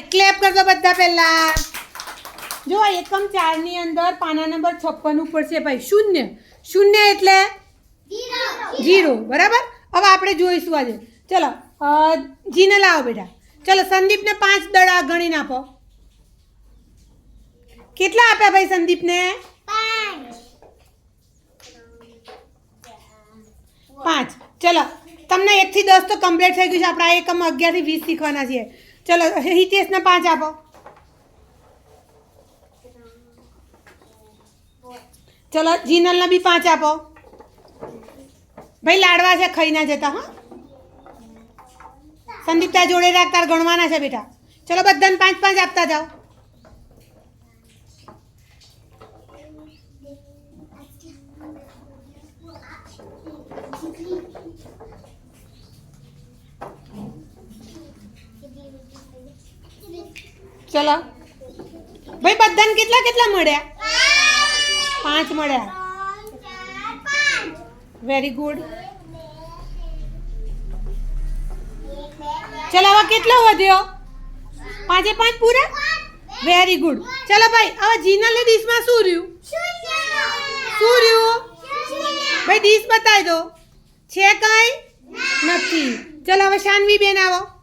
Clap કરજો બધા પહેલા. જો એકમ ચારની અંદર પાના નંબર છપ્પન ઉપર છે ભાઈ. શૂન્ય. શૂન્ય એટલે? જીરો. બરાબર? હવે આપણે જોઈશું આજે. ચલો જીને લાવો બેટા. ચલો, સંદીપને પાંચ દડા ગણીને આપો. કેટલા આપ્યા ભાઈ સંદીપને? પાંચ. ચલો, તમને એકથી દસ તો કમ્પ્લીટ થઈ ગયું છે. આપણે આ એકમ અગિયારથી વીસ શીખવાના છીએ. ચલો હિતેશને પાંચ આપો. ચલો, જીનલને બી પાંચ આપો. ભાઈ, લાડવા છે, ખાઈ ના જતા, હા. સંદીપતા જોડે રાખ, તાર ગણવાના છે, બેટા. ચલો, બધાને પાંચ પાંચ આપતા જાઓ. ચલો. ભાઈ, બધાને કેટલા કેટલા મળ્યા? પાંચ મળ્યા. વેરી ગુડ ચલો, હવે કેટલો વધ્યો? પાંચે પાંચ પૂરા? વેરી ગુડ ચલો, ભાઈ, હવે જીનલની ડીશમાં શું રહ્યું? શું રહ્યું? ભાઈ, ડીશ બતાવી દો. છે કઈ? નથી. ચલો, હવે શાનવી બેન આવો.